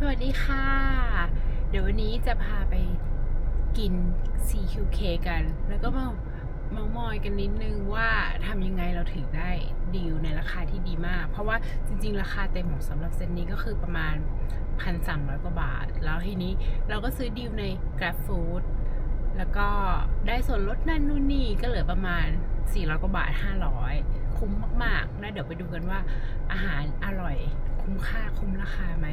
สวัสดีค่ะ เดี๋ยววันนี้จะพาไปกิน CQK กัน แล้วก็มาเมามอยกันนิดนึงว่าทำยังไงเราถึงได้ดีลในราคาที่ดีมาก เพราะว่าจริง ๆ ราคาเต็มของสำหรับเซตนี้ก็คือประมาณ 1,300 กว่าบาท แล้วทีนี้เราก็ซื้อดีลใน Grab Food แล้วก็ได้ส่วนลดนั่นนู่นนี่ก็เหลือประมาณ 400 กว่าบาท 500 คุ้มมากๆ แล้วเดี๋ยวไปดูกันว่าอาหารอร่อยคุ้มค่าคุ้มราคาไหม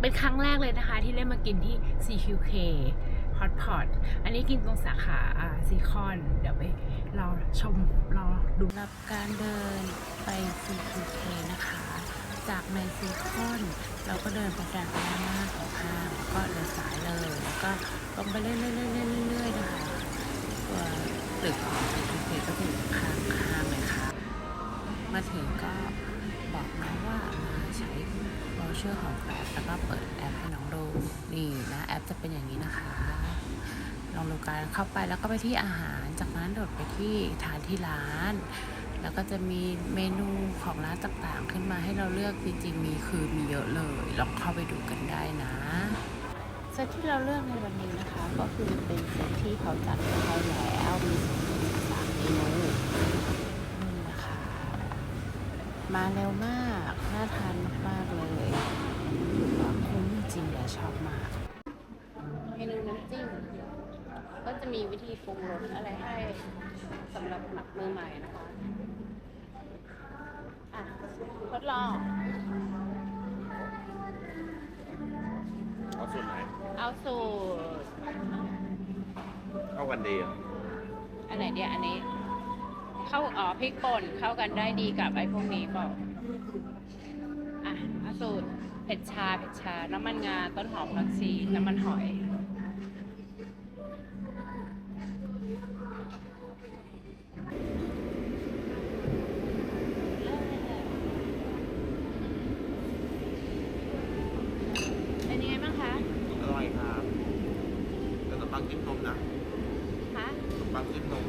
เป็นครั้งแรกเลยนะคะ ที่ได้มากินที่ CQK Hot Pot อันนี้กินตรงสาขาซีคอน เดี๋ยวไปรอชมรอดูรับการเดินไป CQK นะคะ จากในซีคอนเราก็เดินไปด้านหน้าของห้างก็เดินสายเลย แล้วก็ลงไปเรื่อยๆๆๆเรื่อยๆนะคะตัวตึกของ CQK ก็จะอยู่ข้างข้างๆเลยค่ะ มาถึงก็ บอกน้องว่ามาใช้วอลเชอร์ของแอปแล้วก็เปิดแอปให้น้องดูนี่นะแอปจะเป็นอย่างนี้นะคะ ลองดูการเข้าไปแล้วก็ไปที่อาหารจากนั้นโดดไปที่ทานที่ร้าน แล้วก็จะมีเมนูของร้านต่างๆ ขึ้นมาให้เราเลือกจริงๆมีคือมีเยอะเลยลองเข้าไปดูกันได้นะเซตที่เราเลือกในวันนี้นะคะ ก็คือเป็นเซตที่เขาจัดไว้ให้แล้วมีสามเมนูนี่ มาเร็วมาก น่าทานมาก ๆ เลยคุ้มจริงๆและชอบมากเมนูน้ำจิ้มก็จะมีวิธีปรุงรสอะไรให้สำหรับหมักมือใหม่นะคะ อะ ทดลอง เอาส่วนไหน เอาสูตรเข้ากันดีอะอันไหนเดียวอันนี้ เข้าอ๋อพริกป่นเข้ากันได้ดีกับไอ้พวกนี้เปล่าอะเอาสูตรเผ็ดชาเผ็ดชา น้ำมันงา ต้นหอมผักชี น้ำมันหอยเป็นยังไงบ้างคะอร่อยครับแต่ขนมปังจิ้มนมนะ คะ ขนมปังจิ้มนม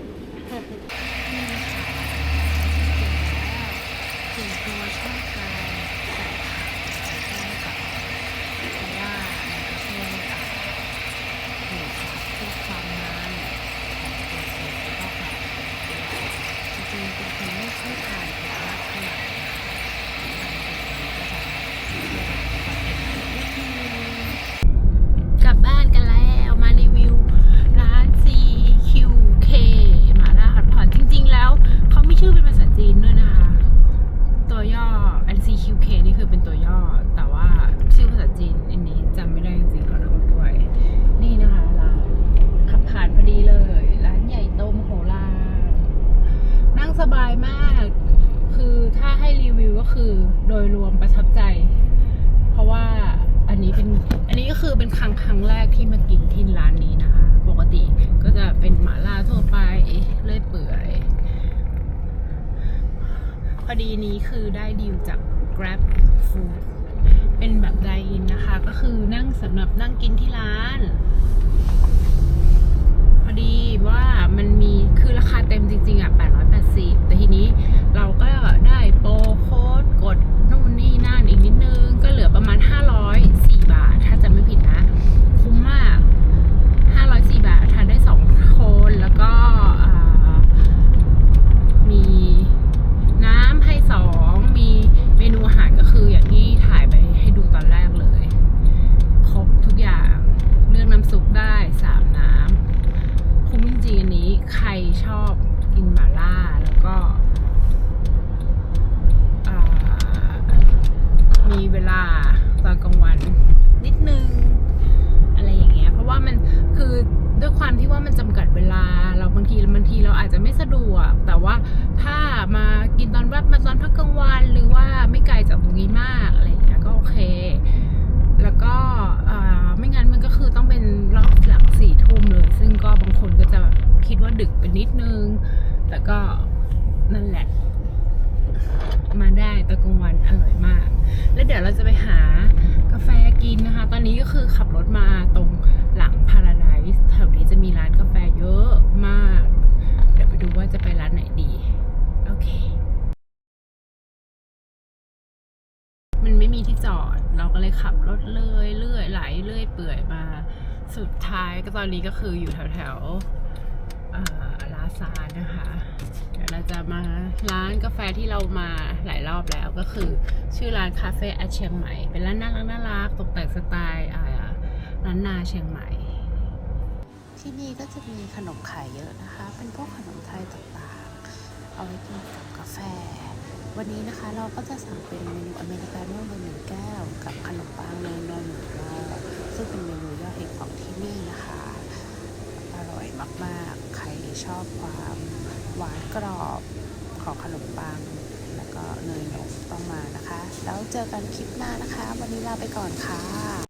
คือโดยรวมประทับใจ เพราะว่าอันนี้เป็นอันนี้ก็คือเป็นครั้งครั้งแรกที่มากินที่ร้านนี้นะคะ ปกติก็จะเป็นหม่าล่าทั่วไปเลื่อยเปื่อยพอดีนี้คือได้ดีลจาก Grab Food เป็นแบบไดอินนะคะ ก็คือนั่งสำหรับนั่งกินที่ร้าน พอดีว่ามันมี อาจจะไม่สะดวก แต่ว่าถ้ามากินตอนแบบมาตอนพักกลางวันหรือว่าไม่ไกลจากตรงนี้มากอะไรอย่างเงี้ยก็โอเค แล้วก็อ่าไม่งั้นมันก็คือต้องเป็นรอบหลังสี่ทุ่มเลย ซึ่งก็บางคนก็จะคิดว่าดึกไปนิดนึง แต่ก็นั่นแหละ มาได้ตอนกลางวันอร่อยมาก แล้วเดี๋ยวเราจะไปหากาแฟกินนะคะ ตอนนี้ก็คือขับรถมาตรงหลังพาราไดซ์แถวนี้จะมีร้านกาแฟเยอะมาก เดี๋ยวไปดูว่านไหนดี โอเค มันไม่มีที่จอด เราก็เลยขับรถเลื่อยเลื่อยไหลเลื่อยเปื่อยมา สุดท้ายก็ตอนนี้ก็คืออยู่แถวแถวลาซานนะคะ เดี๋ยวเราจะมาร้านกาแฟที่เรามาหลายรอบแล้วก็คือ ชื่อร้านคาเฟ่แอเชียงใหม่ เป็นร้านน่ารักน่ารักตกแต่งสไตล์ร้านนาเชียงใหม่ ที่นี่ก็จะมีขนมขายเยอะนะคะ เป็นพวกขนมไทยต่างๆ เอาไว้กินกับกาแฟ วันนี้นะคะเราก็จะสั่งเป็นเมนูอเมริกาโน่มาหนึ่งแก้ว กับขนมปังเนยนมหนึ่งรอซึ่งเป็นเมนูยอดฮิตของที่นี่นะคะ อร่อยมากๆ ใครชอบความหวานกรอบของขนมปัง แล้วก็เนยนมต้องมานะคะ แล้วเจอกันคลิปหน้านะคะ วันนี้ลาไปก่อนค่ะ